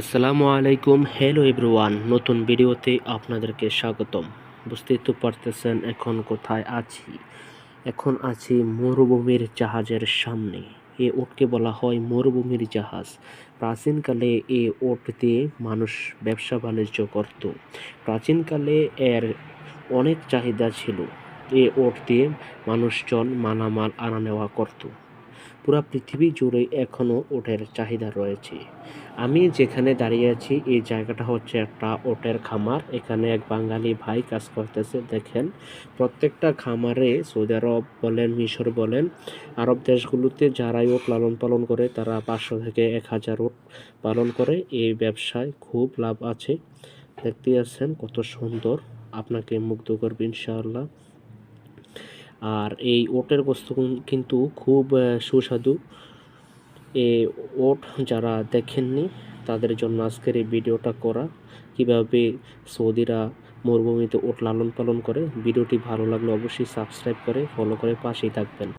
আসসালামু আলাইকুম, hello everyone, নতুন ভিডিওতে আপনাদেরকে স্বাগতম। বুঝতেই তো পারতেছেন এখন কোথায় আছি। এখন আছি মরুভূমির জাহাজের সামনে। এ ওটকে বলা হয় মরুভূমির জাহাজ। প্রাচীনকালে এ ওট দিয়ে মানুষ ব্যবসা বাণিজ্য করত। প্রাচীনকালে এর অনেক চাহিদা ছিল। এ ওট দিয়ে মানুষজন মালামাল আনা নেওয়া করত। পুরা পৃথিবী জুড়ে এখনও ওটের চাহিদা রয়েছে। আমি যেখানে দাঁড়িয়ে আছি, এই জায়গাটা হচ্ছে একটা ওটের খামার। এখানে এক বাঙালি ভাই কাজ করতেছে, দেখেন। প্রত্যেকটা খামারে সৌদি আরব বলেন, মিশর বলেন, আরব দেশগুলোতে যারাই ওট লালন পালন করে, তারা পাঁচশো থেকে এক হাজার ওট পালন করে। এই ব্যবসায় খুব লাভ আছে। দেখতে আছেন কত সুন্দর। আপনাকে মুগ্ধ করবে ইনশাআল্লাহ। আর এই ওটের গোস্ত কিন্তু খুব সুস্বাদু। এ ওট যারা দেখেননি, তাদের জন্য আজকের এই ভিডিওটা করা। কীভাবে সৌদিরা মরুভূমিতে ওট লালন পালন করে, ভিডিওটি ভালো লাগলে অবশ্যই সাবস্ক্রাইব করে ফলো করে পাশেই থাকবেন।